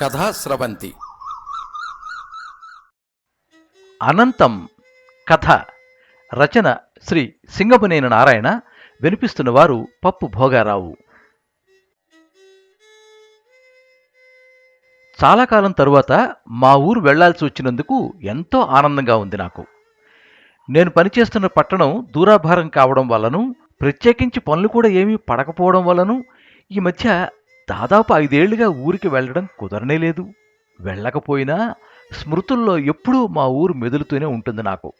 కథా స్రవంతి అనంతం కథ. రచన శ్రీ సింగమనేని నారాయణ. వినిపిస్తున్న వారు పప్పు భోగారావు. చాలా కాలం తరువాత మా ఊరు వెళ్ళాల్సి వచ్చినందుకు ఎంతో ఆనందంగా ఉంది నాకు. నేను పనిచేస్తున్న పట్టణం దూరాభారం కావడం వల్లను ప్రత్యేకించి పనులు కూడా ఏమీ పడకపోవడం వల్లను ఈ మధ్య దాదాపు ఐదేళ్ళుగా ఊరికి వెళ్ళడం కుదరనే లేదు. వెళ్ళకపోయినా స్మృతుల్లో ఎప్పుడూ మా ఊరు మెదులుతూనే ఉంటుంది నాకు.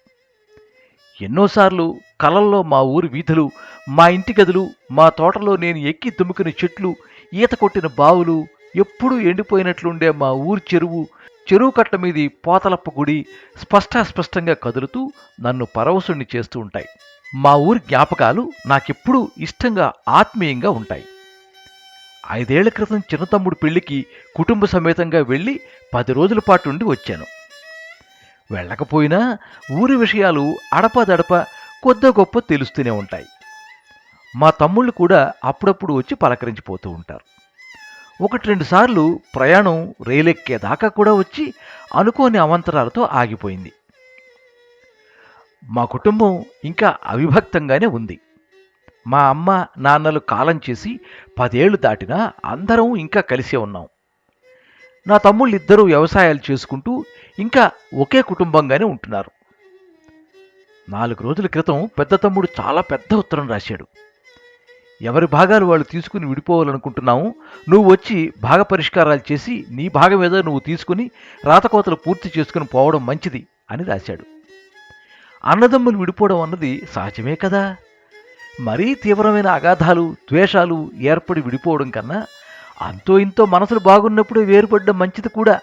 ఎన్నోసార్లు కలల్లో మా ఊరి వీధులు మా ఇంటి గదులు మా తోటలో నేను ఎక్కి దుమ్ముకుని చెట్లు ఈత కొట్టిన బావులు ఎప్పుడూ ఎండిపోయినట్లుండే మా ఊరి చెరువు చెరువు కట్ట మీది పోతలప్ప గుడి స్పష్టాస్పష్టంగా కదులుతూ నన్ను పరవశుణ్ణి చేస్తూ ఉంటాయి. మా ఊరి జ్ఞాపకాలు నాకెప్పుడూ ఇష్టంగా ఆత్మీయంగా ఉంటాయి. ఐదేళ్ళ క్రితం చిన్నతమ్ముడు పెళ్ళికి కుటుంబ సమేతంగా వెళ్ళి పది రోజుల పాటు ఉండి వచ్చాను. వెళ్ళకపోయినా ఊరి విషయాలు అడపదడప కొద్ది గొప్ప తెలుస్తూనే ఉంటాయి. మా తమ్ముళ్ళు కూడా అప్పుడప్పుడు వచ్చి పలకరించిపోతూ ఉంటారు. ఒకటి రెండు సార్లు ప్రయాణం రైలెక్కేదాకా కూడా వచ్చి అనుకోని అవంతరాలతో ఆగిపోయింది. మా కుటుంబం ఇంకా అవిభక్తంగానే ఉంది. మా అమ్మ నాన్నలు కాలం చేసి పదేళ్ళు దాటినా అందరం ఇంకా కలిసే ఉన్నాం. నా తమ్ముళ్ళు ఇద్దరూ వ్యవసాయాలు చేసుకుంటూ ఇంకా ఒకే కుటుంబంగానే ఉంటున్నారు. నాలుగు రోజుల క్రితం పెద్ద తమ్ముడు చాలా పెద్ద ఉత్తరం రాశాడు. ఎవరి భాగాలు వాళ్ళు తీసుకుని విడిపోవాలనుకుంటున్నాము నువ్వు వచ్చి భాగ పరిష్కారాలు చేసి నీ భాగం ఏదో నువ్వు తీసుకుని రాతకోతలు పూర్తి చేసుకుని పోవడం మంచిది అని రాశాడు. అన్నదమ్ములు విడిపోవడం అన్నది సహజమే కదా? మరీ తీవ్రమైన అగాధాలు ద్వేషాలు ఏర్పడి విడిపోవడం కన్నా అంతో ఇంతో మనసులు బాగున్నప్పుడే వేరుపడడం మంచిది కూడా.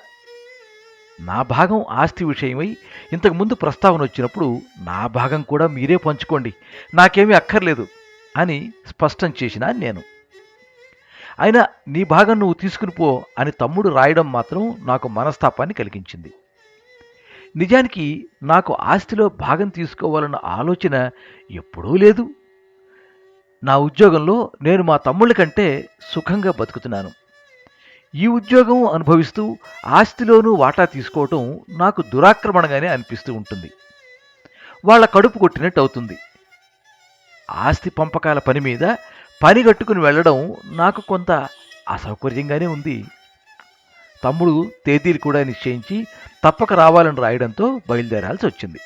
నా భాగం ఆస్తి విషయమై ఇంతకుముందు ప్రస్తావన వచ్చినప్పుడు నా భాగం కూడా మీరే పంచుకోండి నాకేమీ అక్కర్లేదు అని స్పష్టం చేసిన నేను. అయినా నీ భాగం నువ్వు తీసుకుని పో అని తమ్ముడు రాయడం మాత్రం నాకు మనస్తాపాన్ని కలిగించింది. నిజానికి నాకు ఆస్తిలో భాగం తీసుకోవాలన్న ఆలోచన ఎప్పుడూ లేదు. నా ఉద్యోగంలో నేను మా తమ్ముళ్ళ కంటే సుఖంగా బతుకుతున్నాను. ఈ ఉద్యోగం అనుభవిస్తూ ఆస్తిలోనూ వాటా తీసుకోవటం నాకు దురాక్రమణగానే అనిపిస్తూ ఉంటుంది. వాళ్ళ కడుపు కొట్టినట్టు అవుతుంది. ఆస్తి పంపకాల పని మీద పని కట్టుకుని వెళ్ళడం నాకు కొంత అసౌకర్యంగానే ఉంది. తమ్ముడు తేదీలు కూడా నిశ్చయించి తప్పక రావాలని రాయడంతో బయలుదేరాల్సి వచ్చింది.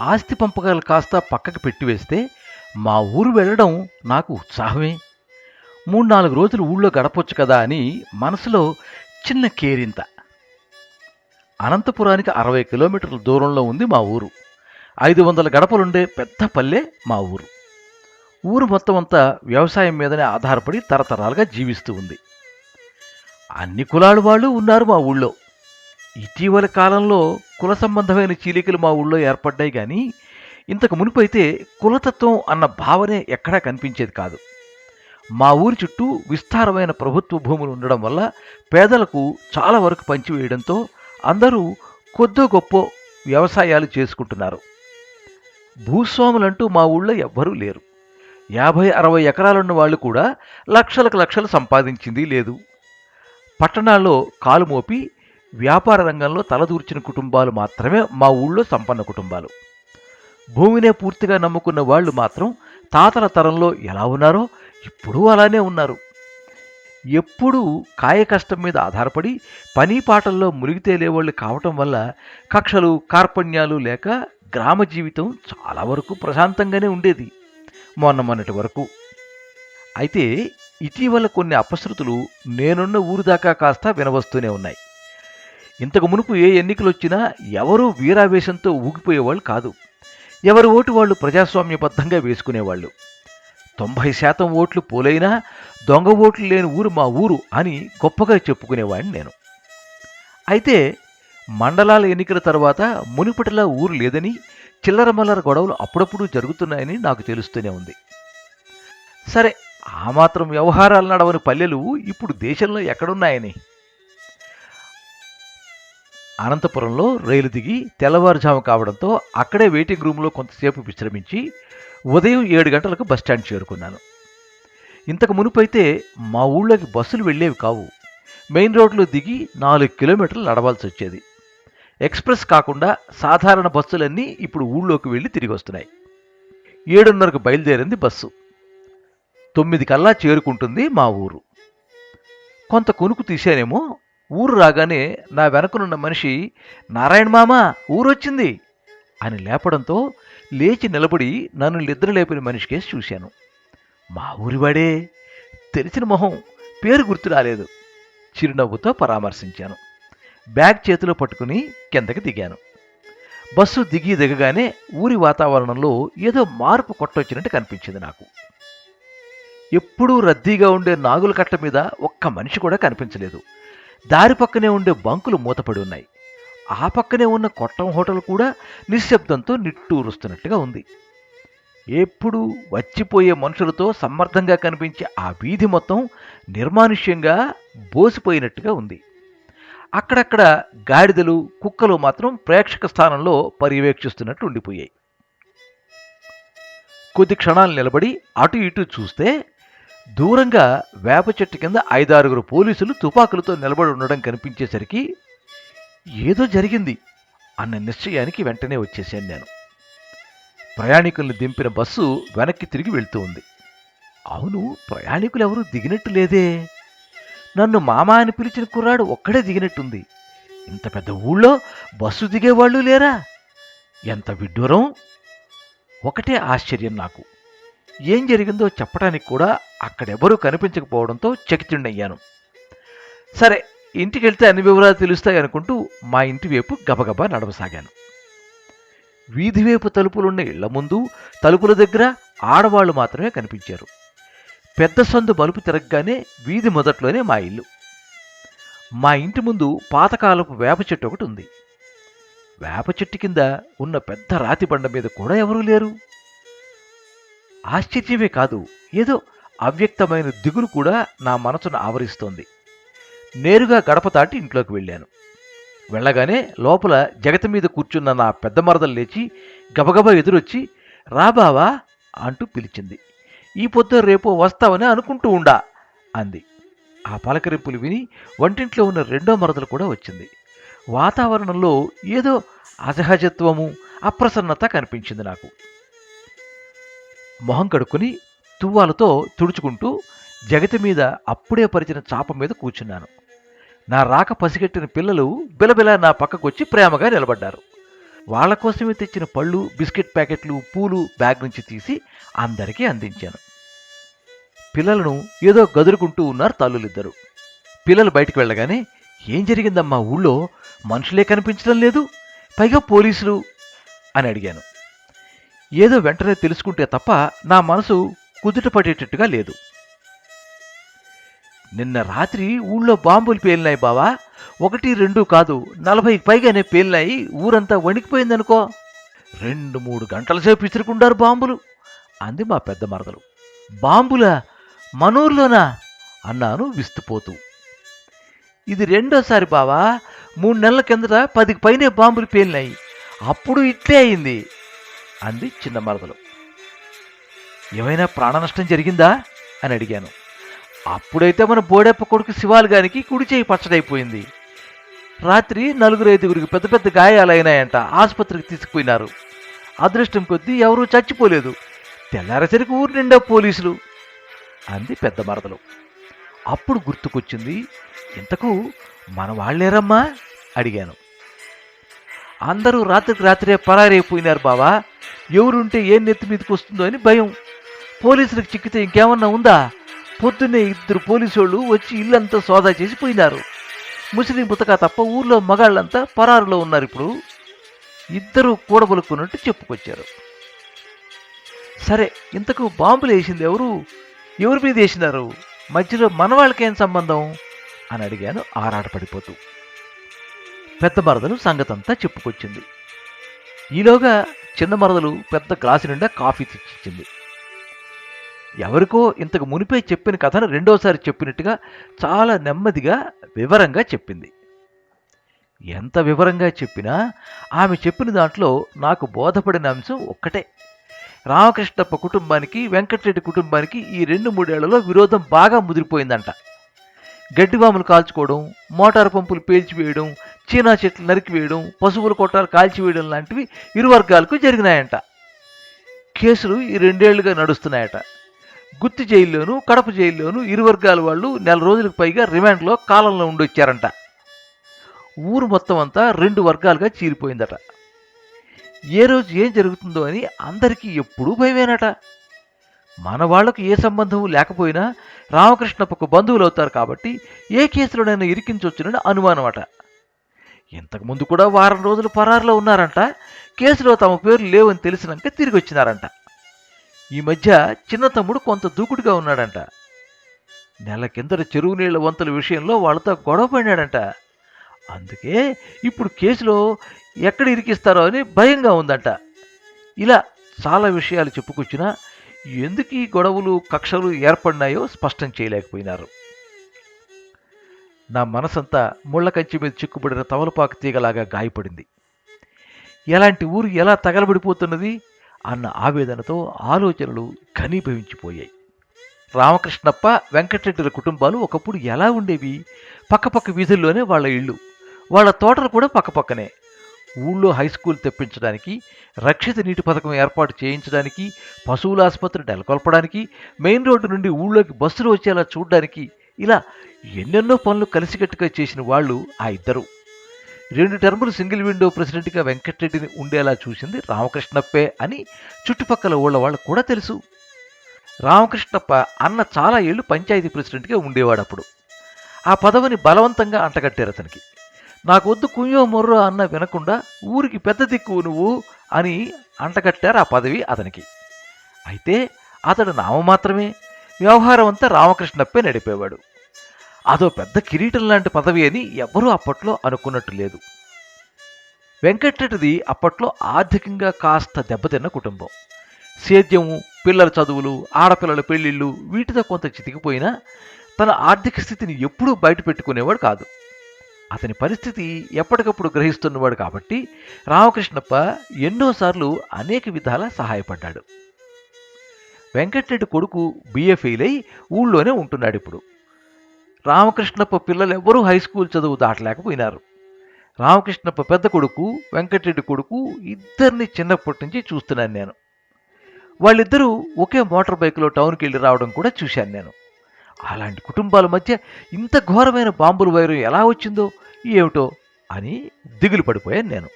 ఆస్తి పంపకాలు కాస్త పక్కకు పెట్టివేస్తే మా ఊరు వెళ్ళడం నాకు ఉత్సాహమే. మూడు నాలుగు రోజులు ఊళ్ళో గడపొచ్చు కదా అని మనసులో చిన్న కేరింత. అనంతపురానికి అరవై కిలోమీటర్ల దూరంలో ఉంది మా ఊరు. ఐదు వందల గడపలుండే పెద్ద పల్లె మా ఊరు. ఊరు మొత్తం అంతా వ్యవసాయం మీదనే ఆధారపడి తరతరాలుగా జీవిస్తూ ఉంది. అన్ని కులాల వాళ్ళు ఉన్నారు మా ఊళ్ళో. ఇటీవల కాలంలో కుల సంబంధమైన చీలికలు మా ఊళ్ళో ఏర్పడ్డాయి కానీ ఇంతకు మునుపైతే కులతత్వం అన్న భావనే ఎక్కడా కనిపించేది కాదు. మా ఊరి చుట్టూ విస్తారమైన ప్రభుత్వ భూములు ఉండడం వల్ల పేదలకు చాలా వరకు పంచివేయడంతో అందరూ కొద్దో గొప్ప వ్యవసాయాలు చేసుకుంటున్నారు. భూస్వాములంటూ మా ఊళ్ళో ఎవ్వరూ లేరు. యాభై అరవై ఎకరాలున్న వాళ్ళు కూడా లక్షలకు లక్షలు సంపాదించింది లేదు. పట్టణాల్లో కాలు మోపి వ్యాపార రంగంలో తలదూర్చిన కుటుంబాలు మాత్రమే మా ఊళ్ళో సంపన్న కుటుంబాలు. భూమినే పూర్తిగా నమ్ముకున్న వాళ్ళు మాత్రం తాతల తరంలో ఎలా ఉన్నారో ఇప్పుడు అలానే ఉన్నారు. ఎప్పుడూ కాయ కష్టం మీద ఆధారపడి పని పాటల్లో మునిగి తేలేవాళ్ళు కావటం వల్ల కక్షలు కార్పణ్యాలు లేక గ్రామ జీవితం చాలా వరకు ప్రశాంతంగానే ఉండేది మొన్న మొన్నటి వరకు. అయితే ఇటీవల కొన్ని అపశృతులు నేనున్న ఊరు దాకా కాస్త వినవస్తూనే ఉన్నాయి. ఇంతకు మునుపు ఏ ఎన్నికలు వచ్చినా ఎవరూ వీరావేశంతో ఊగిపోయేవాళ్ళు కాదు. ఎవరి ఓటు వాళ్ళు ప్రజాస్వామ్యబద్ధంగా వేసుకునేవాళ్ళు? తొంభై శాతం ఓట్లు పోలైనా దొంగ ఓట్లు లేని ఊరు మా ఊరు అని గొప్పగా చెప్పుకునేవాడిని నేను. అయితే మండలాల ఎన్నికల తర్వాత మునుపటిలా ఊరు లేదని చిల్లర మల్లర గొడవలు అప్పుడప్పుడు జరుగుతున్నాయని నాకు తెలుస్తూనే ఉంది. సరే ఆ మాత్రం వ్యవహారాలు నడవని పల్లెలు ఇప్పుడు దేశంలో ఎక్కడున్నాయని? అనంతపురంలో రైలు దిగి తెల్లవారుజాము కావడంతో అక్కడే వెయిటింగ్ రూమ్లో కొంతసేపు విశ్రమించి ఉదయం ఏడు గంటలకు బస్టాండ్ చేరుకున్నాను. ఇంతకు మునుపైతే మా ఊళ్ళోకి బస్సులు వెళ్ళేవి కావు. మెయిన్ రోడ్లో దిగి నాలుగు కిలోమీటర్లు నడవాల్సి వచ్చేది. ఎక్స్ప్రెస్ కాకుండా సాధారణ బస్సులన్నీ ఇప్పుడు ఊళ్ళోకి వెళ్ళి తిరిగి వస్తున్నాయి. ఏడున్నరకు బయలుదేరింది బస్సు. తొమ్మిది కల్లా చేరుకుంటుంది మా ఊరు. కొంత కొనుకు తీశానేమో ఊరు రాగానే నా వెనకనున్న మనిషి నారాయణ మామ ఊరొచ్చింది అని లేపడంతో లేచి నిలబడి నన్ను నిద్ర లేపిన మనిషికే చూశాను. మా ఊరివాడే తెలిసిన మొహం పేరు గుర్తు రాలేదు. చిరునవ్వుతో పరామర్శించాను. బ్యాగ్ చేతిలో పట్టుకుని కిందకి దిగాను. బస్సు దిగి దిగగానే ఊరి వాతావరణంలో ఏదో మార్పు కొట్టొచ్చినట్టు కనిపించింది నాకు. ఎప్పుడూ రద్దీగా ఉండే నాగుల కట్ట మీద ఒక్క మనిషి కూడా కనిపించలేదు. దారి పక్కనే ఉండే బంకులు మూతపడి ఉన్నాయి. ఆ పక్కనే ఉన్న కొట్టం హోటల్ కూడా నిశ్శబ్దంతో నిట్టూరుస్తున్నట్టుగా ఉంది. ఎప్పుడు వచ్చిపోయే మనుషులతో సమర్థంగా కనిపించే ఆ వీధి మొత్తం నిర్మానుష్యంగా బోసిపోయినట్టుగా ఉంది. అక్కడక్కడ గాడిదలు కుక్కలు మాత్రం ప్రేక్షక స్థానంలో పర్యవేక్షిస్తున్నట్టు ఉండిపోయాయి. కొద్ది క్షణాలు నిలబడి అటు ఇటు చూస్తే దూరంగా వేప చెట్టు కింద ఐదారుగురు పోలీసులు తుపాకులతో నిలబడి ఉండడం కనిపించేసరికి ఏదో జరిగింది అన్న నిశ్చయానికి వెంటనే వచ్చేసాను నేను. ప్రయాణికుల్ని దింపిన బస్సు వెనక్కి తిరిగి వెళ్తూ ఉంది. అవును ప్రయాణికులు ఎవరూ దిగినట్టు లేదే. నన్ను మామ అని పిలిచిన కుర్రాడు ఒక్కడే దిగినట్టుంది. ఇంత పెద్ద ఊళ్ళో బస్సు దిగేవాళ్ళు లేరా? ఎంత విడ్డూరం? ఒకటే ఆశ్చర్యం నాకు. ఏం జరిగిందో చెప్పడానికి కూడా అక్కడెవరూ కనిపించకపోవడంతో చకితుండయ్యాను. సరే ఇంటికి వెళ్తే అన్ని వివరాలు తెలుస్తాయి అనుకుంటూ మా ఇంటి వైపు గబగబా నడవసాగాను. వీధి వైపు తలుపులున్న ఇళ్ళ ముందు తలుపుల దగ్గర ఆడవాళ్ళు మాత్రమే కనిపించారు. పెద్ద సందు మలుపు తిరగగానే వీధి మొదట్లోనే మా ఇల్లు. మా ఇంటి ముందు పాతకాలపు వేప చెట్టు ఒకటి ఉంది. వేప చెట్టు కింద ఉన్న పెద్ద రాతి బండ మీద కూడా ఎవరూ లేరు. ఆశ్చర్యమే కాదు ఏదో అవ్యక్తమైన దిగులు కూడా నా మనసును ఆవరిస్తోంది. నేరుగా గడప దాటి ఇంట్లోకి వెళ్ళాను. వెళ్ళగానే లోపల జగతి మీద కూర్చున్న నా పెద్ద మరదలు లేచి గబగబా ఎదురొచ్చి రా బావా అంటూ పిలిచింది. ఈ పొద్దు రేపు వస్తావని అనుకుంటూ ఉండా అంది. ఆ పలకరింపులు విని వంటింట్లో ఉన్న రెండో మరదలు కూడా వచ్చింది. వాతావరణంలో ఏదో అసహజత్వము అప్రసన్నత కనిపించింది నాకు. మొహం కడుక్కుని తువ్వాలతో తుడుచుకుంటూ జగతి మీద అప్పుడే పరిచిన చాప మీద కూర్చున్నాను. నా రాక పసిగట్టిన పిల్లలు బిలబిల నా పక్కకొచ్చి ప్రేమగా నిలబడ్డారు. వాళ్ళ కోసమే తెచ్చిన పళ్ళు బిస్కెట్ ప్యాకెట్లు పూలు బ్యాగ్ నుంచి తీసి అందరికీ అందించాను. పిల్లలను ఏదో గదురుకుంటూ ఉన్నారు తల్లులిద్దరు. పిల్లలు బయటికి వెళ్ళగానే ఏం జరిగిందమ్మా ఊళ్ళో? మనుషులే కనిపించడం లేదు? పైగా పోలీసులు? అని అడిగాను. ఏదో వెంటనే తెలుసుకుంటే తప్ప నా మనసు కుదుట పడేటట్టుగా లేదు. నిన్న రాత్రి ఊళ్ళో బాంబులు పేలినాయి బావా. ఒకటి రెండు కాదు నలభైకి పైగానే పేలినాయి. ఊరంతా వణికిపోయిందనుకో. రెండు మూడు గంటల సేపు విసురుకుంటారు బాంబులు అంది మా పెద్ద మరదలు. బాంబులా మనూర్లోనా? అన్నాను విస్తుపోతూ. ఇది రెండోసారి బావా. మూడు నెలల కిందట పదికి పైనే బాంబులు పేలినాయి. అప్పుడు ఇట్లే అయింది. అంది చిన్న మరదలు. ఏమైనా ప్రాణ నష్టం జరిగిందా? అని అడిగాను. అప్పుడైతే మన బోడెప్ప కొడుకు శివాలు గారికి కుడి చేయి పచ్చడైపోయింది. రాత్రి నలుగురు ఐదుగురికి పెద్ద పెద్ద గాయాలైనాయంట ఆసుపత్రికి తీసుకుపోయినారు. అదృష్టం కొద్దీ ఎవరూ చచ్చిపోలేదు. తెల్లారేసరికి ఊరు నిండా పోలీసులు అంది పెద్ద మరదలు. అప్పుడు గుర్తుకొచ్చింది ఇంతకు మన వాళ్ళేరమ్మా అడిగాను. అందరూ రాత్రికి రాత్రే పరారైపోయినారు బావా. ఎవరుంటే ఏం నెత్తి మీదకి వస్తుందో అని భయం. పోలీసులకు చిక్కితే ఇంకేమన్నా ఉందా? పొద్దున్నే ఇద్దరు పోలీసు వచ్చి ఇల్లంతా సోదా చేసి పోయినారు. ముస్లిం పుతక తప్ప ఊర్లో మగాళ్ళంతా పరారులో ఉన్నారు ఇప్పుడు. ఇద్దరు కూడబలుక్కున్నట్టు చెప్పుకొచ్చారు. సరే ఇంతకు బాంబులు వేసింది ఎవరు? ఎవరి మీద వేసినారు? మధ్యలో మన వాళ్ళకేం సంబంధం? అని అడిగాను ఆరాటపడిపోతూ. పెద్ద మరదలు సంగతంతా చెప్పుకొచ్చింది. ఈలోగా చిన్న మరదలు పెద్ద గ్లాసు నిండా కాఫీ తెచ్చిచ్చింది. ఎవరికో ఇంతకు మునిపే చెప్పిన కథను రెండోసారి చెప్పినట్టుగా చాలా నెమ్మదిగా వివరంగా చెప్పింది. ఎంత వివరంగా చెప్పినా ఆమె చెప్పిన దాంట్లో నాకు బోధపడిన అంశం ఒక్కటే. రామకృష్ణప్ప కుటుంబానికి వెంకటరెడ్డి కుటుంబానికి ఈ రెండు మూడేళ్ళలో విరోధం బాగా ముదిరిపోయిందంట. గడ్డి బాములు కాల్చుకోవడం మోటార్ పంపులు పేల్చివేయడం చీనా చెట్లు నరికివేయడం పశువుల కొట్టాలు కాల్చివేయడం లాంటివి ఇరు వర్గాలకు జరిగినాయంట. కేసులు ఈ రెండేళ్ళుగా నడుస్తున్నాయట. గుత్తి జైల్లోనూ కడప జైల్లోనూ ఇరు వర్గాల వాళ్ళు నెల రోజులకు పైగా రిమాండ్లో కాలంలో ఉండొచ్చారంట. ఊరు మొత్తం అంతా రెండు వర్గాలుగా చీరిపోయిందట. ఏ రోజు ఏం జరుగుతుందో అని అందరికీ ఎప్పుడూ భయమేనట. మన వాళ్ళకు ఏ సంబంధం లేకపోయినా రామకృష్ణప్పకు బంధువులు అవుతారు కాబట్టి ఏ కేసులోనైనా ఇరికించవచ్చునని అనుమానం అట. ఇంతకుముందు కూడా వారం రోజులు పరారులో ఉన్నారంట. కేసులో తమ పేర్లు లేవని తెలిసినాక తిరిగి వచ్చినారంట. ఈ మధ్య చిన్న తమ్ముడు కొంత దూకుడుగా ఉన్నాడంట. నెల కిందట చెరువు నీళ్ళ వంతుల విషయంలో వాళ్ళతో గొడవ పడినాడంట. అందుకే ఇప్పుడు కేసులో ఎక్కడ ఇరికిస్తారో అని భయంగా ఉందంట. ఇలా చాలా విషయాలు చెప్పుకొచ్చినా ఎందుకు ఈ గొడవలు కక్షలు ఏర్పడినాయో స్పష్టం చేయలేకపోయినారు. నా మనసంతా ముళ్ళ కంచి మీద చిక్కుబడిన తమలపాకు తీగలాగా గాయపడింది. ఎలాంటి ఊరు ఎలా తగలబడిపోతున్నది అన్న ఆవేదనతో ఆలోచనలు ఘనీభవించిపోయాయి. రామకృష్ణప్ప వెంకటరెడ్డిల కుటుంబాలు ఒకప్పుడు ఎలా ఉండేవి? పక్కపక్క వీధుల్లోనే వాళ్ళ ఇళ్ళు. వాళ్ళ తోటలు కూడా పక్కపక్కనే. ఊళ్ళో హై స్కూల్ తెప్పించడానికి రక్షిత నీటి పథకం ఏర్పాటు చేయించడానికి పశువుల ఆసుపత్రి నెలకొల్పడానికి మెయిన్ రోడ్డు నుండి ఊళ్ళోకి బస్సులు వచ్చేలా చూడడానికి ఇలా ఎన్నెన్నో పనులు కలిసికట్టుగా చేసిన వాళ్ళు ఆ ఇద్దరు. రెండు టర్ములు సింగిల్ విండో ప్రెసిడెంట్గా వెంకటరెడ్డిని ఉండేలా చూసింది రామకృష్ణప్పే అని చుట్టుపక్కల ఊళ్ళ వాళ్ళకు కూడా తెలుసు. రామకృష్ణప్ప అన్న చాలా ఏళ్ళు పంచాయతీ ప్రెసిడెంట్గా ఉండేవాడు అప్పుడు. ఆ పదవిని బలవంతంగా అంటగట్టారు అతనికి. నాకు వద్దు కుయ్యో మొర్రో అన్న వినకుండా ఊరికి పెద్ద దిక్కు నువ్వు అని అంటగట్టారు ఆ పదవి అతనికి. అయితే అతడు నామ మాత్రమే వ్యవహారం అంతా రామకృష్ణప్పే నడిపేవాడు. అదో పెద్ద కిరీటం లాంటి పదవి అని ఎవరూ అప్పట్లో అనుకున్నట్టు లేదు. వెంకటరెడ్డిది అప్పట్లో ఆర్థికంగా కాస్త దెబ్బతిన్న కుటుంబం. సేద్యము పిల్లల చదువులు ఆడపిల్లల పెళ్ళిళ్ళు వీటితో కొంత చితికిపోయినా తన ఆర్థిక స్థితిని ఎప్పుడూ బయట పెట్టుకునేవాడు కాదు. అతని పరిస్థితి ఎప్పటికప్పుడు గ్రహిస్తున్నవాడు కాబట్టి రామకృష్ణప్ప ఎన్నోసార్లు అనేక విధాల సహాయపడ్డాడు. వెంకటరెడ్డి కొడుకు బిఏ ఫెయిల్ అయి ఊళ్ళోనే ఉంటున్నాడు ఇప్పుడు. రామకృష్ణప్ప పిల్లలెవ్వరూ హై స్కూల్ చదువు దాటలేకపోయినారు. రామకృష్ణప్ప పెద్ద కొడుకు వెంకటరెడ్డి కొడుకు ఇద్దరిని చిన్నప్పటి నుంచి చూస్తున్నాను నేను. వాళ్ళిద్దరూ ఒకే మోటార్ బైక్లో టౌన్కి వెళ్ళి రావడం కూడా చూశాను నేను. అలాంటి కుటుంబాల మధ్య ఇంత ఘోరమైన బాంబుల వైరం ఎలా వచ్చిందో ఏమిటో అని దిగులు పడిపోయాను నేను.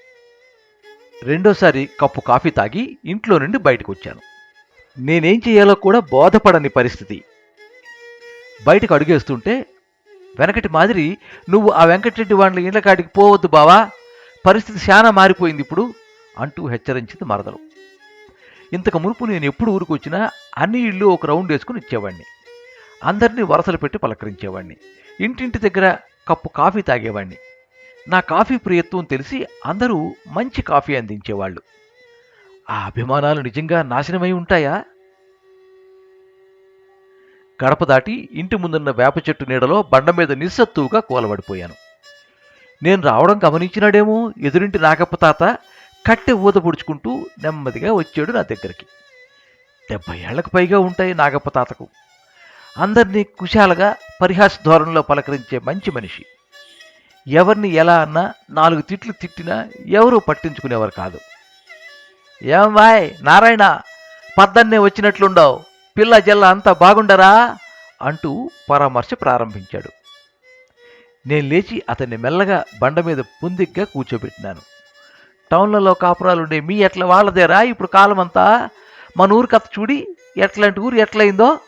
రెండోసారి కప్పు కాఫీ తాగి ఇంట్లో నుండి బయటకు వచ్చాను నేనేం చేయాలో కూడా బోధపడని పరిస్థితి. బయటకు అడుగేస్తుంటే వెనకటి మాదిరి నువ్వు ఆ వెంకటరెడ్డి వాళ్ళ ఇళ్ళ కాడికి పోవద్దు బావా పరిస్థితి చాలా మారిపోయింది ఇప్పుడు అంటూ హెచ్చరించింది మరదలు. ఇంతకు మునుపు నేను ఎప్పుడు ఊరికి వచ్చినా అన్ని ఇళ్ళు ఒక రౌండ్ వేసుకుని ఇచ్చేవాడిని. అందరినీ వరసలు పెట్టి పలకరించేవాడిని ఇంటింటి దగ్గర కప్పు కాఫీ తాగేవాడిని నా కాఫీ ప్రియత్వం తెలిసి అందరూ మంచి కాఫీ అందించేవాళ్ళు. ఆ అభిమానాలు నిజంగా నాశనమై ఉంటాయా? గడప దాటి ఇంటి ముందున్న వేప చెట్టు నీడలో బండ మీద నిస్సత్తువుగా కూలబడిపోయాను. నేను రావడం గమనించినాడేమో ఎదురింటి నాగప్ప తాత కట్టె ఊత పొడుచుకుంటూ నెమ్మదిగా వచ్చాడు నా దగ్గరికి. డెబ్బై ఏళ్ళకు పైగా ఉంటాయి నాగప్ప తాతకు. అందరినీ కుశాలగా పరిహాస ధోరణిలో పలకరించే మంచి మనిషి. ఎవరిని ఎలా అన్నా నాలుగు తిట్లు తిట్టినా ఎవరూ పట్టించుకునేవారు కాదు. ఏం బాయ్ నారాయణ పద్దన్నే వచ్చినట్లుండవు. పిల్ల జల్ల అంతా బాగుండరా? అంటూ పరామర్శ ప్రారంభించాడు. నేను లేచి అతన్ని మెల్లగా బండ మీద పుందిగ్గా కూర్చోబెట్టినాను. టౌన్లలో కాపురాలుండే మీ ఎట్ల వాళ్ళదేరా ఇప్పుడు కాలమంతా? మన ఊరి కథ చూడి ఎట్లాంటి ఊరు ఎట్లయిందో?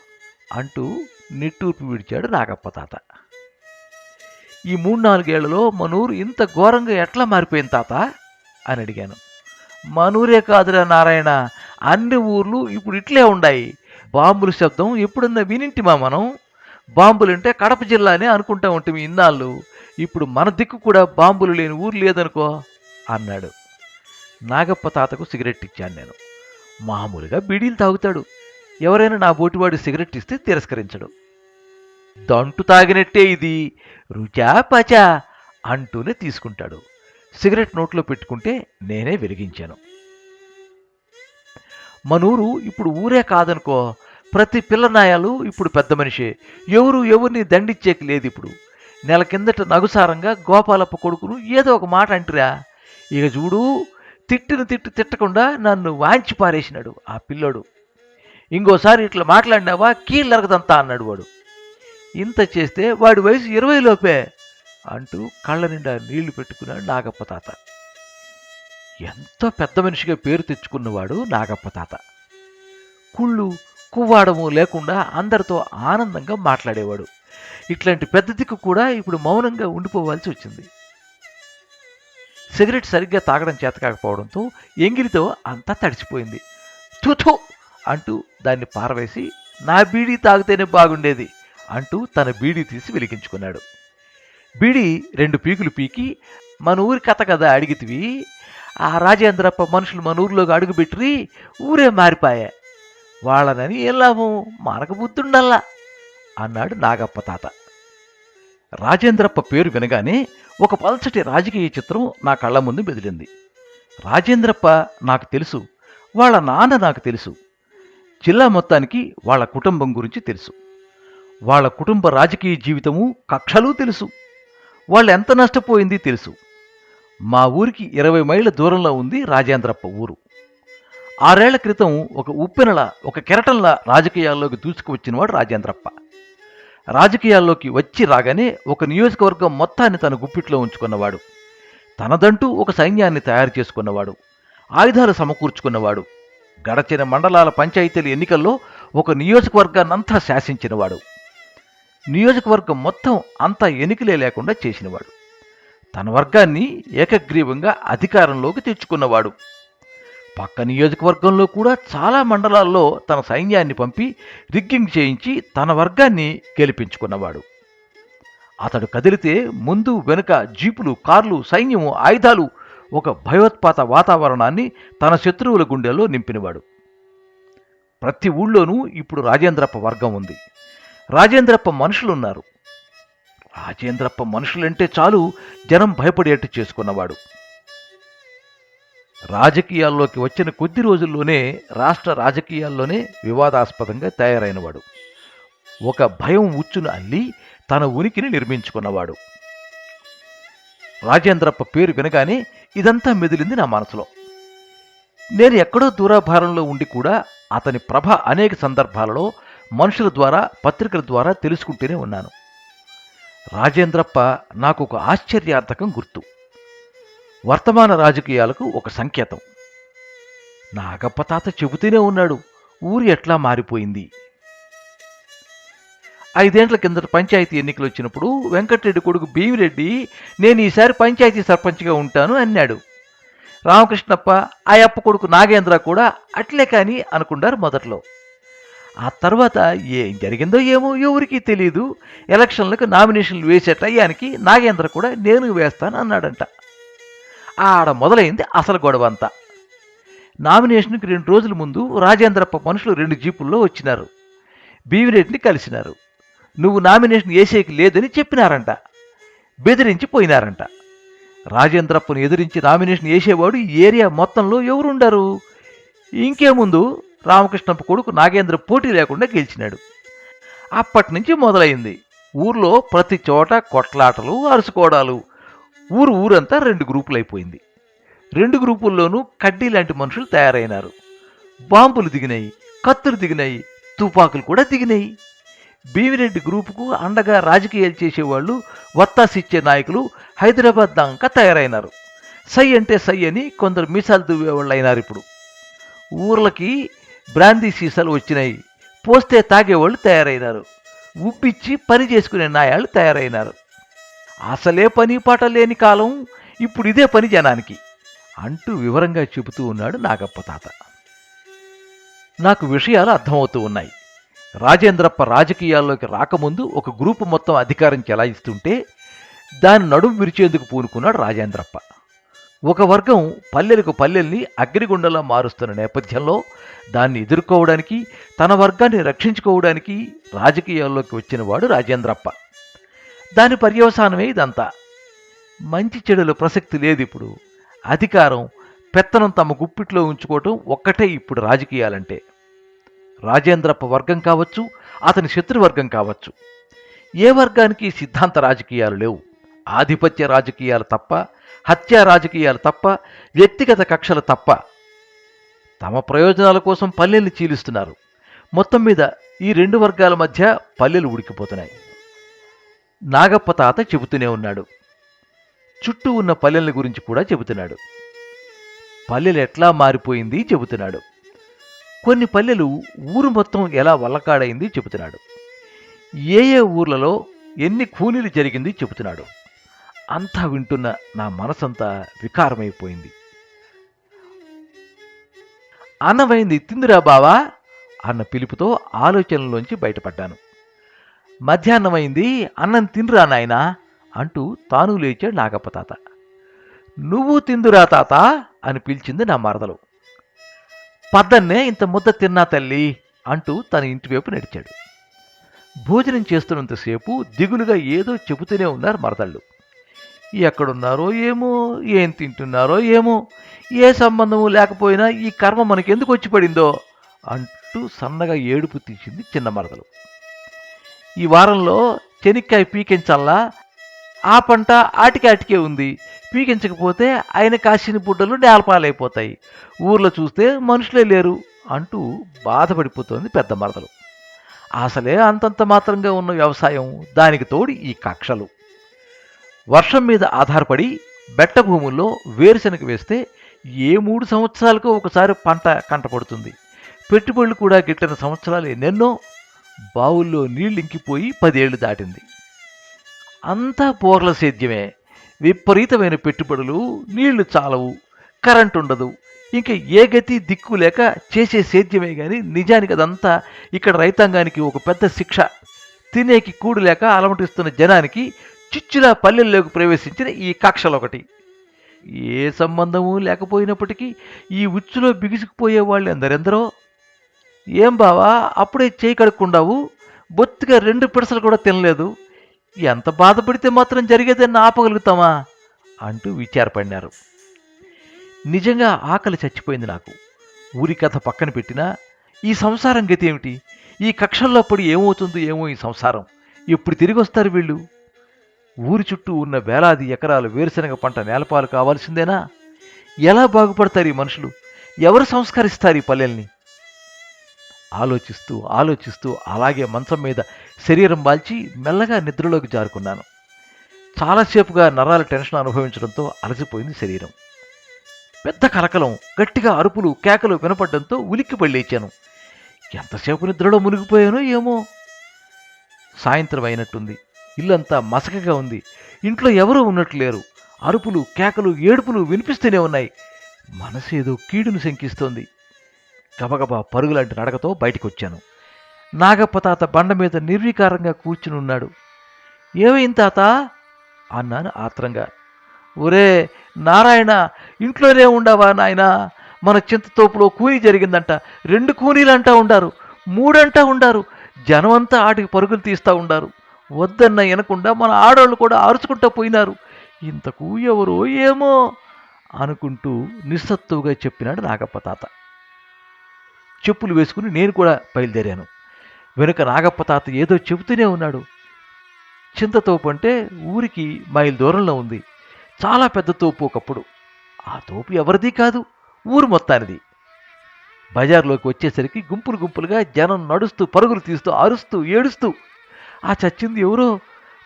అంటూ నిట్టూర్పు విడిచాడు నాగప్ప తాత. ఈ మూడు నాలుగేళ్ళలో మనూరు ఇంత ఘోరంగా ఎట్లా మారిపోయింది తాత? అని అడిగాను. మనూరే కాదురా నారాయణ అన్ని ఊర్లు ఇప్పుడు ఇట్లే ఉన్నాయి బాంబుల శబ్దం ఎప్పుడన్నా వినింటిమా మనం? బాంబులంటే కడప జిల్లానే అనుకుంటా ఉంటుంది ఇన్నాళ్ళు. ఇప్పుడు మన దిక్కు కూడా బాంబులు లేని ఊరు లేదనుకో? అన్నాడు. నాగప్ప తాతకు సిగరెట్ ఇచ్చాను నేను. మామూలుగా బీడీలు తాగుతాడు. ఎవరైనా నా బోటివాడు సిగరెట్ ఇస్తే తిరస్కరించడు. దంటు తాగినట్టే ఇది. రుచా పచా అంటూనే తీసుకుంటాడు. సిగరెట్ నోట్లో పెట్టుకుంటే నేనే వెలిగించాను. మనూరు ఇప్పుడు ఊరే కాదనుకో ప్రతి పిల్లనాయాలు ఇప్పుడు పెద్ద మనిషే. ఎవరు ఎవరిని దండిచ్చేకి లేదు ఇప్పుడు. నెల కిందట నగుసారంగా గోపాలప్ప కొడుకును ఏదో ఒక మాట అంటురా. ఇక చూడు తిట్టిన తిట్టు తిట్టకుండా నన్ను వాంచి పారేసినాడు ఆ పిల్లోడు. ఇంకోసారి ఇట్లా మాట్లాడినావా? కీళ్ళరగదంతా అన్నాడు వాడు. ఇంత చేస్తే వాడి వయసు ఇరవై లోపే అంటూ కళ్ళ నిండా నీళ్ళు పెట్టుకున్నాడు నాగప్ప తాత ఎంతో పెద్ద మనిషిగా పేరు తెచ్చుకున్నవాడు నాగప్ప తాత కుళ్ళు కువ్వాడము లేకుండా అందరితో ఆనందంగా మాట్లాడేవాడు. ఇట్లాంటి పెద్ద దిక్కు కూడా ఇప్పుడు మౌనంగా ఉండిపోవాల్సి వచ్చింది. సిగరెట్ సరిగ్గా తాగడం చేత కాకపోవడంతో ఎంగిలితో అంతా తడిసిపోయింది. తుథు అంటూ దాన్ని పారవేసి నా బీడీ తాగితేనే బాగుండేది అంటూ తన బీడీ తీసి వెలిగించుకున్నాడు. బీడీ రెండు పీకులు పీకి మన ఊరి కథ కదా అడిగితివి ఆ రాజేంద్రప్ప మనుషులు మన ఊర్లోకి అడుగుపెట్టి ఊరే మారిపాయే. వాళ్ళనని ఏం లాభం? మనకు బుద్ధుండల్లా అన్నాడు నాగప్ప తాత. రాజేంద్రప్ప పేరు వినగానే ఒక పల్చటి రాజకీయ చిత్రం నా కళ్ళ ముందు బెదిరింది రాజేంద్రప్ప నాకు తెలుసు. వాళ్ళ నాన్న నాకు తెలుసు. జిల్లా మొత్తానికి వాళ్ళ కుటుంబం గురించి తెలుసు. వాళ్ళ కుటుంబ రాజకీయ జీవితము కక్షలు తెలుసు. వాళ్ళు ఎంత నష్టపోయింది తెలుసు. మా ఊరికి ఇరవై మైళ్ళ దూరంలో ఉంది రాజేంద్రప్ప ఊరు. ఆరేళ్ళ క్రితం ఒక ఉప్పెనల ఒక కెరటంలా రాజకీయాల్లోకి దూసుకువచ్చినవాడు రాజేంద్రప్ప. రాజకీయాల్లోకి వచ్చి రాగానే ఒక నియోజకవర్గం మొత్తాన్ని తన గుప్పిట్లో ఉంచుకున్నవాడు. తనదంటూ ఒక సైన్యాన్ని తయారు చేసుకున్నవాడు. ఆయుధాలు సమకూర్చుకున్నవాడు. గడచిన మండలాల పంచాయతీల ఎన్నికల్లో ఒక నియోజకవర్గాన్నంతా శాసించినవాడు. నియోజకవర్గం మొత్తం అంతా ఎన్నికలే లేకుండా చేసినవాడు. తన వర్గాన్ని ఏకగ్రీవంగా అధికారంలోకి తెచ్చుకున్నవాడు. పక్క నియోజకవర్గంలో కూడా చాలా మండలాల్లో తన సైన్యాన్ని పంపి రిగ్గింగ్ చేయించి తన వర్గాన్ని గెలిపించుకున్నవాడు. అతడు కదిలితే ముందు వెనుక జీపులు కార్లు సైన్యము ఆయుధాలు ఒక భయోత్పాత వాతావరణాన్ని తన శత్రువుల గుండెల్లో నింపినవాడు. ప్రతి ఊళ్ళోనూ ఇప్పుడు రాజేంద్రప్ప వర్గం ఉంది. రాజేంద్రప్ప మనుషులున్నారు. రాజేంద్రప్ప మనుషులంటే చాలు జనం భయపడేట్టు చేసుకున్నవాడు. రాజకీయాల్లోకి వచ్చిన కొద్ది రోజుల్లోనే రాష్ట్ర రాజకీయాల్లోనే వివాదాస్పదంగా తయారైనవాడు. ఒక భయం ఉచ్చును అల్లి తన ఉనికిని నిర్మించుకున్నవాడు. రాజేంద్రప్ప పేరు వినగానే ఇదంతా మెదిలింది నా మనసులో. నేను ఎక్కడో దూరాభారంలో ఉండి కూడా అతని ప్రభ అనేక సందర్భాలలో మనుషుల ద్వారా పత్రికల ద్వారా తెలుసుకుంటూనే ఉన్నాను. రాజేంద్రప్ప నాకు ఒక ఆశ్చర్యార్థకం గుర్తు. వర్తమాన రాజకీయాలకు ఒక సంకేతం. నాగప్ప తాత చెబుతూనే ఉన్నాడు ఊరు ఎట్లా మారిపోయింది? ఐదేండ్ల కిందట పంచాయతీ ఎన్నికలు వచ్చినప్పుడు వెంకటరెడ్డి కొడుకు భీమిరెడ్డి నేను ఈసారి పంచాయతీ సర్పంచ్గా ఉంటాను అన్నాడు. రామకృష్ణప్ప ఆ అప్ప కొడుకు నాగేంద్ర కూడా అట్లే కానీ అనుకున్నారు మొదట్లో. ఆ తర్వాత ఏం జరిగిందో ఏమో ఎవరికీ తెలియదు ఎలక్షన్లకు నామినేషన్లు వేసే టయానికి నాగేంద్ర కూడా నేను వేస్తాను అన్నాడంట. ఆడ మొదలైంది అసలు గొడవ అంతా. నామినేషన్కి రెండు రోజుల ముందు రాజేంద్రప్ప మనుషులు రెండు జీపుల్లో వచ్చినారు. బీవిరెడ్డిని కలిసినారు. నువ్వు నామినేషన్ ఏసేకి లేదని చెప్పినారంట. బెదిరించి పోయినారంట. రాజేంద్రప్పను ఎదిరించి నామినేషన్ వేసేవాడు ఈ ఏరియా మొత్తంలో ఎవరుండరు? ఇంకేముందు రామకృష్ణప్ప కొడుకు నాగేంద్ర పోటీ లేకుండా గెలిచినాడు. అప్పటి నుంచి మొదలైంది. ఊర్లో ప్రతి చోట కొట్లాటలు అరుసుకోవడాలు ఊరు ఊరంతా రెండు గ్రూపులు అయిపోయింది రెండు గ్రూపుల్లోనూ కడ్డీ లాంటి మనుషులు తయారైనారు. బాంబులు దిగినాయి కత్తులు దిగినాయి తుపాకులు కూడా దిగినాయి. భీమిరెడ్డి గ్రూపుకు అండగా రాజకీయాలు చేసేవాళ్ళు వత్తాసిచ్చే నాయకులు హైదరాబాద్ దాకా తయారైనారు. సై అంటే సై అని కొందరు మీసాలు దువ్వేవాళ్ళు అయినారు ఇప్పుడు. ఊర్లకి బ్రాందీ సీసాలు వచ్చినాయి. పోస్తే తాగేవాళ్ళు తయారైనారు. ఉప్పిచ్చి పని చేసుకునే నాయాళ్ళు తయారైనారు. అసలే పని పాట లేని కాలం ఇప్పుడు ఇదే పని జనానికి అంటూ వివరంగా చెబుతూ ఉన్నాడు నాగప్ప తాత. నాకు విషయాలు అర్థమవుతూ ఉన్నాయి. రాజేంద్రప్ప రాజకీయాల్లోకి రాకముందు ఒక గ్రూపు మొత్తం అధికారం చెలాయిస్తుంటే దాని నడుము విరిచేందుకు పూనుకున్నాడు రాజేంద్రప్ప. ఒక వర్గం పల్లెలకు పల్లెల్ని అగ్నిగుండంలా మారుస్తున్న నేపథ్యంలో దాన్ని ఎదుర్కోవడానికి తన వర్గాన్ని రక్షించుకోవడానికి రాజకీయాల్లోకి వచ్చినవాడు రాజేంద్రప్ప. దాని పర్యవసానమే ఇదంతా. మంచి చెడుల ప్రసక్తి లేదు ఇప్పుడు. అధికారం పెత్తనం తమ గుప్పిట్లో ఉంచుకోవటం ఒక్కటే ఇప్పుడు రాజకీయాలంటే. రాజేంద్రప్ప వర్గం కావచ్చు అతని శత్రువర్గం కావచ్చు. ఏ వర్గానికి సిద్ధాంత రాజకీయాలు లేవు? ఆధిపత్య రాజకీయాలు తప్ప హత్యా రాజకీయాలు తప్ప వ్యక్తిగత కక్షలు తప్ప. తమ ప్రయోజనాల కోసం పల్లెల్ని చీలిస్తున్నారు. మొత్తం మీద ఈ రెండు వర్గాల మధ్య పల్లెలు ఉడికిపోతున్నాయి. నాగప్ప తాత చెబుతూనే ఉన్నాడు. చుట్టూ ఉన్న పల్లెల గురించి కూడా చెబుతున్నాడు. పల్లెలు ఎట్లా మారిపోయింది చెబుతున్నాడు. కొన్ని పల్లెలు ఊరు మొత్తం ఎలా వల్లకాడైంది చెబుతున్నాడు. ఏ ఏ ఊర్లలో ఎన్ని కూలీలు జరిగింది చెబుతున్నాడు. అంతా వింటున్న నా మనసంతా వికారమైపోయింది. అన్నమైంది తిందిరా బావా? అన్న పిలుపుతో ఆలోచనలోంచి బయటపడ్డాను. మధ్యాహ్నమైంది అన్నం తిందురా నాయనా? అంటూ తాను లేచాడు నాగప్ప తాత. నువ్వు తిందురా తాత? అని పిలిచింది నా మరదలు. పద్దన్నే ఇంత ముద్ద తిన్నా తల్లి అంటూ తన ఇంటివైపు నడిచాడు. భోజనం చేస్తున్నంతసేపు దిగులుగా ఏదో చెబుతూనే ఉన్నారు మరదళ్ళు. ఎక్కడున్నారో ఏమో ఏం తింటున్నారో ఏమో ఏ సంబంధము లేకపోయినా ఈ కర్మ మనకెందుకు వచ్చి పడిందో అంటూ సన్నగా ఏడుపు తీసింది చిన్న మరదలు. ఈ వారంలో చెనిక్కాయ పీకించల్లా ఆ పంట ఆటికి ఆటికే ఉంది. పీకించకపోతే ఆయన కాసిన బుడ్డలు నేలపాలైపోతాయి. ఊర్లో చూస్తే మనుషులే లేరు అంటూ బాధపడిపోతోంది పెద్ద మరదలు. అసలే అంతంత మాత్రంగా ఉన్న వ్యవసాయం దానికి తోడి ఈ కక్షలు. వర్షం మీద ఆధారపడి బెట్ట భూముల్లో వేరుశనగ వేస్తే ఏ మూడు సంవత్సరాలకు ఒకసారి పంట కంటపడుతుంది. పెట్టుబడులు కూడా గిట్టిన సంవత్సరాలు ఎన్నెన్నో బావుల్లో నీళ్ళు ఇంకిపోయి పదేళ్ళు దాటింది. అంతా బోర్ల సేద్యమే. విపరీతమైన పెట్టుబడులు నీళ్ళు చాలవు కరెంట్ ఉండదు ఇంకా ఏ గతి దిక్కు లేక చేసే సేద్యమే కానీ నిజానికి అదంతా ఇక్కడ రైతాంగానికి ఒక పెద్ద శిక్ష. తినేకి కూడు లేక అలమటిస్తున్న జనానికి చిచ్చులా పల్లెల్లోకి ప్రవేశించిన ఈ కక్షలొకటి. ఏ సంబంధము లేకపోయినప్పటికీ ఈ ఉచ్చులో బిగుసుకుపోయే వాళ్ళు ఎందరెందరో ఏం బావా అప్పుడే చేయి కడుక్కుండావు బొత్తిగా రెండు పిడసలు కూడా తినలేదు. ఎంత బాధపడితే మాత్రం జరిగేదని ఆపగలుగుతామా? అంటూ విచారపడినారు. నిజంగా ఆకలి చచ్చిపోయింది నాకు. ఊరి కథ పక్కన పెట్టినా ఈ సంసారం గతి ఏమిటి? ఈ కక్షల్లో పడి ఏమవుతుందో ఏమో ఈ సంసారం. ఎప్పుడు తిరిగి వస్తారు వీళ్ళు? ఊరి చుట్టూ ఉన్న వేలాది ఎకరాలు వేరుశనగ పంట నేలపాలు కావాల్సిందేనా? ఎలా బాగుపడతారు ఈ మనుషులు? ఎవరు సంస్కరిస్తారు ఈ పల్లెల్ని? ఆలోచిస్తూ ఆలోచిస్తూ అలాగే మంచం మీద శరీరం బాల్చి మెల్లగా నిద్రలోకి జారుకున్నాను. చాలాసేపుగా నరాల టెన్షన్ అనుభవించడంతో అలసిపోయింది శరీరం. పెద్ద కలకలం గట్టిగా అరుపులు కేకలు వినపడడంతో ఉలిక్కి పళ్ళేచాను ఎంతసేపు నిద్రలో మునిగిపోయానో ఏమో? సాయంత్రం అయినట్టుంది. ఇల్లంతా మసకగా ఉంది. ఇంట్లో ఎవరూ ఉన్నట్లు లేరు. అరుపులు కేకలు ఏడుపులు వినిపిస్తూనే ఉన్నాయి. మనసు ఏదో కీడును శంకిస్తోంది. గబగబా పరుగులాంటి నడకతో బయటికొచ్చాను. నాగప్ప తాత బండ మీద నిర్వికారంగా కూర్చుని ఉన్నాడు. ఏమైంది తాత? అన్నాను ఆత్రంగా. ఒరే నారాయణ ఇంట్లోనే ఉండవా నాయనా? మన చింతతోపులో కూని జరిగిందంట. రెండు కూనీలంటా ఉండారు. మూడంటా ఉండారు. జనమంతా ఆటికి పరుగులు తీస్తూ ఉండారు. వద్దన్న వినకుండా మన ఆడవాళ్ళు కూడా అరుచుకుంటా పోయినారు. ఇంతకు ఎవరో ఏమో అనుకుంటూ నిస్సత్తువుగా చెప్పినాడు నాగప్ప తాత చెప్పులు వేసుకుని నేను కూడా బయలుదేరాను. వెనుక నాగప్ప తాత ఏదో చెబుతూనే ఉన్నాడు. చింతతోపు అంటే ఊరికి మైల్ దూరంలో ఉంది. చాలా పెద్ద తోపు ఒకప్పుడు. ఆ తోపు ఎవరిది కాదు ఊరు మొత్తానిది. బజార్లోకి వచ్చేసరికి గుంపులు గుంపులుగా జనం నడుస్తూ పరుగులు తీస్తూ అరుస్తూ ఏడుస్తూ. ఆ చచ్చింది ఎవరో?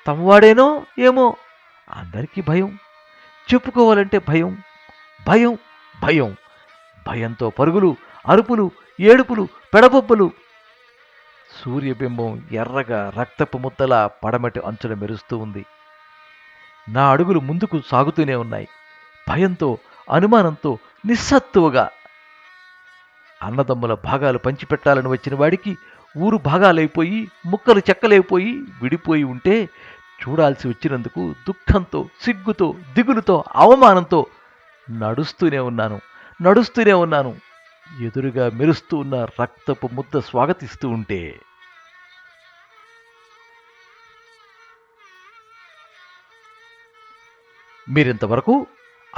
తమవాడేనో? ఏమో? అందరికీ భయం. చెప్పుకోవాలంటే భయం. భయం. భయం. భయంతో పరుగులు అరుపులు ఏడుపులు పెడబొబ్బలు. సూర్యబింబం ఎర్రగా రక్తపు ముద్దల పడమటి అంచున మెరుస్తూ ఉంది. నా అడుగులు ముందుకు సాగుతూనే ఉన్నాయి. భయంతో అనుమానంతో నిస్సత్తువుగా. అన్నదమ్ముల భాగాలు పంచిపెట్టాలని వచ్చిన వాడికి ఊరు భాగాలైపోయి ముక్కలు చెక్కలైపోయి విడిపోయి ఉంటే చూడాల్సి వచ్చినందుకు దుఃఖంతో సిగ్గుతో దిగులుతో అవమానంతో నడుస్తూనే ఉన్నాను నడుస్తూనే ఉన్నాను. ఎదురుగా మెరుస్తూ ఉన్న రక్తపు ముద్ద స్వాగతిస్తూ ఉంటే. మీరింతవరకు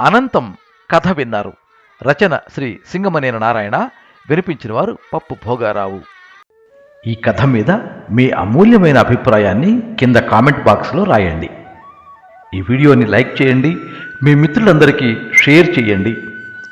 అనంతం కథ విన్నారు. రచన శ్రీ సింగమనేన నారాయణ వినిపించిన వారు పప్పు భోగారావు. ఈ కథ మీద మీ అమూల్యమైన అభిప్రాయాన్ని కింద కామెంట్ బాక్స్లో రాయండి. ఈ వీడియోని లైక్ చేయండి మీ మిత్రులందరికీ షేర్ చేయండి.